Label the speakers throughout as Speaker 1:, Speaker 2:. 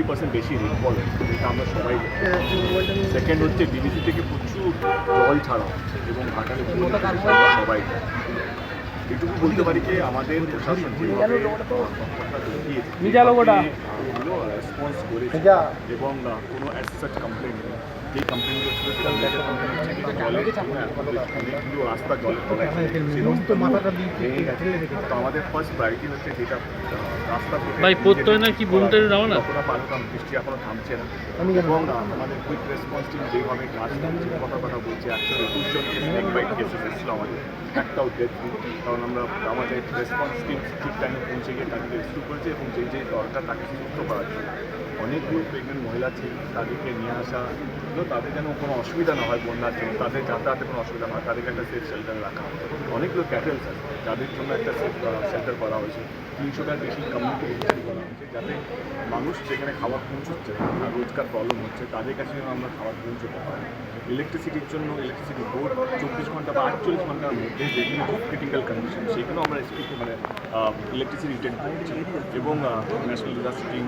Speaker 1: Sixty percent বেশি rainfall এটা আমরা সবাই সেকেন্ড হচ্ছে ডিবিসি থেকে প্রচুর জল ছাড়া এবং ঘাটালে সবাই এটুকু বলতে পারি যে আমাদের প্রশাসন যেভাবে রেসপন্স করেছে এবং কোনো অ্যাসাচ কমপ্লেন নেই। কমপ্লেন যে জলে অনেকগুলো রাস্তা জলের ভেঙে গেছে। তো আমাদের ফার্স্ট প্রায়োরিটি হচ্ছে যেটা রাস্তা
Speaker 2: ভাই, প্রত্যয় না কি বুমটারে নাও না?
Speaker 1: যতটা পারো বৃষ্টি এখনও থামছে না। এবং আমাদের কুইক রেসপন্স টিম যেভাবে কাজ করছে কথা কথা বলছে একশো একুশ জনকে স্নেক বাইট কেসেস এসেছিল আমাদের। একটাও ডেথ কারণ আমরা আমাদের রেসপন্স টিম ঠিক টাইমে পৌঁছে গিয়ে তাকে রেস্কিউ করেছে এবং যে যে দরকার তাকে সুস্থ করার জন্য। অনেকগুলো প্রেগনেন্ট মহিলা ছিল তাদেরকে নিয়ে আসা তো তাদের যেন কোনো অসুবিধা না হয় বন্যার জন্য তাদের যাতায়াতে কোনো অসুবিধা না হয় তাদেরকে একটা সেফ শেল্টারে রাখা অনেকগুলো ক্যাটেলস আছে যাদের জন্য একটা সেফ শেল্টার করা হয়েছে। তিনশোটার বেশি কমিউনিটি করা হয়েছে যাতে মানুষ যেখানে খাবার পৌঁছচ্ছে না রোজকার প্রবলেম হচ্ছে তাদের কাছে যেন আমরা খাবার পৌঁছতে পারি। ইলেকট্রিসিটির জন্য ইলেকট্রিসিটি বোর্ড চব্বিশ ঘণ্টা বা আটচল্লিশ ঘণ্টার মধ্যে যেগুলো খুব ক্রিটিক্যাল কন্ডিশন সেখানেও আমরা স্পিড মানে ইলেকট্রিসিটি রিটার্ন করছি। এবং ন্যাশনাল ডিজাস্টার টিম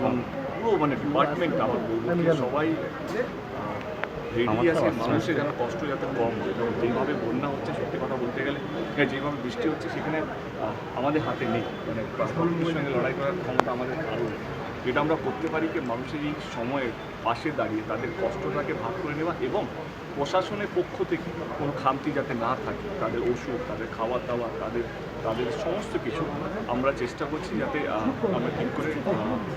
Speaker 1: এবং পুরো মানে ডিপার্টমেন্ট আমার বলব যে সবাই রেডি আছে মানুষের যেন কষ্ট যাতে কম হয়। এবং যেভাবে বন্যা হচ্ছে সত্যি কথা বলতে গেলে হ্যাঁ, যেভাবে বৃষ্টি হচ্ছে সেখানে আমাদের হাতে নেই। মানে সঙ্গে লড়াই করার ক্ষমতা আমাদের আরও যেটা আমরা করতে পারি কি মানুষের এই সময়ে পাশে দাঁড়িয়ে তাদের কষ্টটাকে ভাগ করে নেওয়া এবং প্রশাসনের পক্ষ থেকে কোনো খামতি যাতে না থাকে তাদের ওষুধ তাদের খাওয়া দাওয়া তাদের তাদের সমস্ত কিছু আমরা চেষ্টা করছি যাতে আমরা ঠিক করে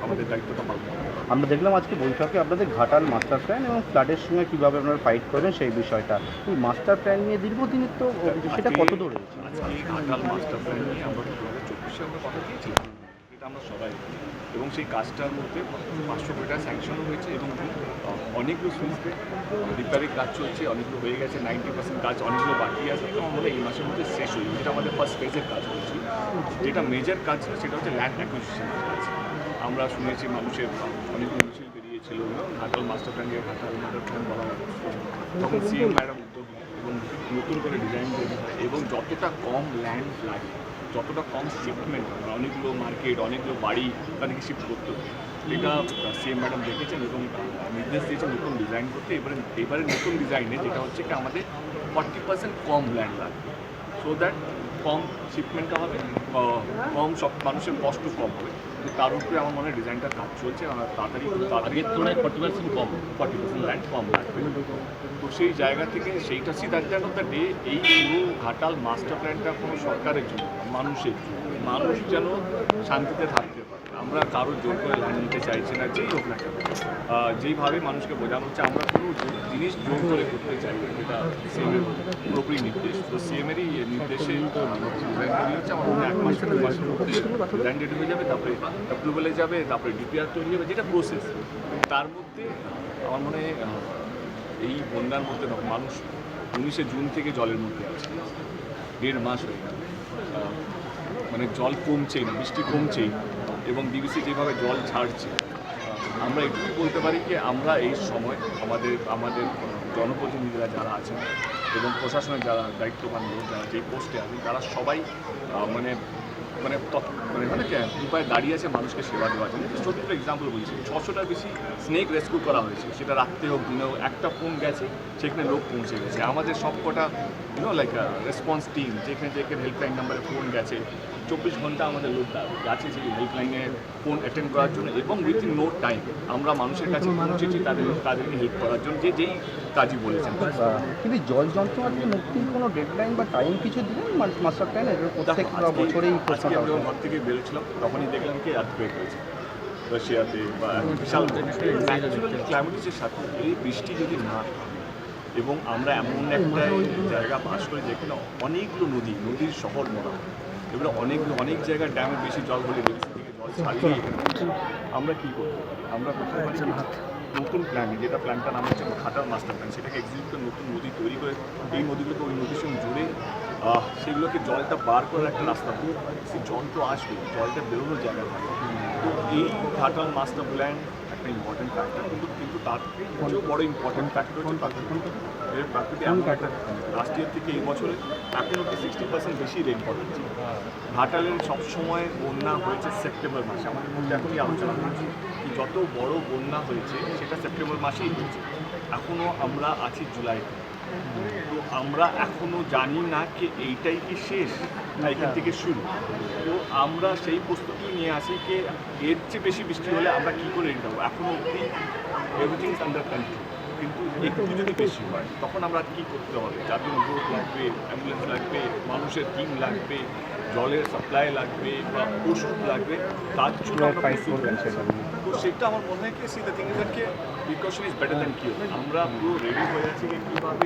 Speaker 1: আমাদের দায়িত্বটা পালন
Speaker 3: আমরা দেখলাম আজকে বৈঠকে আপনাদের ঘাটাল মাস্টার প্ল্যান এবং ফ্ল্যাটের সঙ্গে কীভাবে আপনারা ফাইট করবেন সেই বিষয়টা। এই মাস্টার প্ল্যান নিয়ে দীর্ঘদিনের তো অভিযোগ, সেটা কত দূর
Speaker 1: আজকে ঘাটাল মাস্টার প্ল্যান নিয়ে আমরা দু হাজার চব্বিশে আমরা কথা দিয়েছিলাম। এটা আমরা সবাই এবং সেই কাজটার মধ্যে পাঁচশো কোটি টাকা স্যাংশনও হয়েছে এবং অনেকগুলো সুইচে রিপেয়ারিং কাজ চলছে, অনেকগুলো হয়ে গেছে নাইনটি পার্সেন্ট কাজ অনেকগুলো বাকি আছে আমার এই মাসের মধ্যে শেষ হয়ে যেটা আমাদের ফার্স্ট ফেজের কাজ হচ্ছে যেটা মেজর কাজ ছিল সেটা হচ্ছে ল্যান্ড অ্যাকুইজিশন কাজ। আমরা শুনেছি মানুষের অনেকগুলো মিছিল বেরিয়েছিল ঘাটাল মাস্টার প্ল্যান দিয়ে ঘাটাল মাস্টার প্ল্যান বলা তখন সিএম ম্যাডাম উদ্যোগ এবং নতুন করে ডিজাইন তৈরি হয় এবং যতটা কম ল্যান্ড লাগে যতটা কম শিফটমেন্ট অনেকগুলো মার্কেট অনেকগুলো বাড়ি তাদেরকে শিফট করতে এটা সিএম ম্যাডাম দেখেছেন এবং নির্দেশ দিয়েছেন নতুন ডিজাইন করতে। এবারে এবারে নতুন ডিজাইনে যেটা হচ্ছে কি, আমাদের ফর্টি পার্সেন্ট কম ল্যান্ড লাগবে সো দ্যাট কম শিপমেন্টটা হবে কম সব মানুষের কষ্ট কম হবে। তার উপরে আমার মনে হয় ডিজাইনটা কাজ চলছে তাড়াতাড়ি
Speaker 2: আগের তুলনায় ফর্টি পার্সেন্ট কম
Speaker 1: ফর্টি পার্সেন্ট ল্যান্ড কম লাগবে তো সেই জায়গা থেকে সেইটা সিদ্ধান্ত অফ দ্য ডে এই পুরো ঘাটাল মাস্টার প্ল্যানটা কোনো সরকারের জন্য মানুষের জন্য। মানুষ যেন শান্তিতে থাকতে পারে। আমরা কারোর জোর করে ল্যান্ড নিতে চাইছি না, যেই হোক না কেন। যেইভাবে মানুষকে বোঝানো হচ্ছে, আমরা কোনো জিনিস জোর করে করতে চাই না। যেটা সিএমের পুরোপুরি নির্দেশ। তো সিএমেরই নির্দেশে হয় এক মাস মাসের হয়ে যাবে, তারপরে অ্যাপ্রুভালে যাবে, তারপরে ডিপিআর তৈরি হবে, যেটা প্রসেস তার মধ্যে আমার মনে এই বন্যার মধ্যে মানুষ উনিশে জুন থেকে জলের মধ্যে আছে। দেড় মাস হয়ে গেল। মানে জল কমছেই না, বৃষ্টি কমছেই। এবং ডিবিসি যেভাবে জল ছাড়ছে আমরা এটুকুই বলতে পারি যে আমরা এই সময় আমাদের আমাদের জনপ্রতিনিধিরা যারা আছেন এবং প্রশাসনের যারা দায়িত্ববান লোক, যারা যে পোস্টে আছেন, তারা সবাই মানে মানে মানে মানে উপায় দাঁড়িয়ে আছে মানুষকে সেবা দেওয়ার জন্য। ছোট্ট এক্সাম্পল বলছি। ছশোটার বেশি স্নেক রেস্কিউ করা হয়েছে। সেটা রাত্রে হোক, দিনে হোক, একটা ফোন গেছে, সেখানে লোক পৌঁছে গেছে। আমাদের সব কটা ইউনো লাইক রেসপন্স টিম যেখানে যেখানে হেল্পলাইন নাম্বারে ফোন গেছে চব্বিশ ঘণ্টা আমাদের লোক গেছে সেই হেল্পলাইনে ফোন অ্যাটেন্ড করার জন্য এবং উইথিন নো টাইম আমরা মানুষের কাছে পৌঁছেছি তাদের তাদেরকে হেল্প করার জন্য যে যেই কাজই বলেছেন।
Speaker 3: কিন্তু জল যন্ত্রণা থেকে মুক্তির কোনো ডেডলাইন বা টাইম কিছু দিলেন? মাস্টার প্ল্যান এটা প্রত্যেক বছরেই
Speaker 1: আজকে আমি ঘর থেকে বেরোচ্ছিলাম তখনই দেখলাম কি আর্থকুয়েক হয়েছে। রাশিয়াতে বা বিশাল ন্যাচুরাল ক্লাইমেটিসের সাথে এই বৃষ্টি যদি না হয় এবং আমরা এমন একটা জায়গা বাস করি যেখানে অনেকগুলো নদী নদীর শহর মনে হয়। এবারে অনেক অনেক জায়গায় ড্যামে বেশি জল হলে জল আমরা কী করতে পারি আমরা করতে পারি? নতুন প্ল্যান যেটা প্ল্যানটা নাম হচ্ছে ঘাটার মাস্টার প্ল্যান সেটাকে এক্সিকিউট করে নতুন নদী তৈরি করে এই নদীগুলোকে ওই নদীর সঙ্গে জুড়ে সেগুলোকে জলটা বার করার একটা রাস্তা সেই জল তো আসবে জলটা বেরোনোর জায়গা থাকে। তো এই ঘাটাল মাস্টার প্ল্যান একটা ইম্পর্টেন্ট ফ্যাক্টর কিন্তু কিন্তু তার থেকেও বড় ইম্পর্টেন্ট ফ্যাক্টর হচ্ছে প্রাকৃতিক এর প্রাকৃতিক এমন একটা লাস্ট ইয়ার থেকে এই বছরে এখন অব্দি সিক্সটি পার্সেন্ট বেশি রেনফল হচ্ছে। ঘাটালের সবসময় বন্যা হয়েছে সেপ্টেম্বর মাসে। আমাদের মধ্যে এখনই আলোচনা হয়েছে কি যত বড় বন্যা হয়েছে সেটা সেপ্টেম্বর মাসেই হয়েছে। এখনও আমরা আছি জুলাইতে। আমরা এখনও জানি না কি এইটাই কি শেষ না এখান থেকে শুরু। তো আমরা সেই প্রস্তুতি নিয়ে আসি যে এর চেয়ে বেশি বৃষ্টি হলে আমরা কী করে রেডি হব? এখনও অবধি এভরিথিং ইজ আন্ডার কন্ট্রোল কিন্তু একটু যদি বেশি হয় তখন আমরা কী করতে হবে? জন্য বোট লাগবে অ্যাম্বুলেন্স লাগবে মানুষের টিম লাগবে জলের সাপ্লাই লাগবে বা ওষুধ লাগবে তার জন্য
Speaker 3: সেটা
Speaker 1: আমার মনে হয় কি see the thing is that precaution is better than cure আমরা পুরো রেডি হয়ে আছি কীভাবে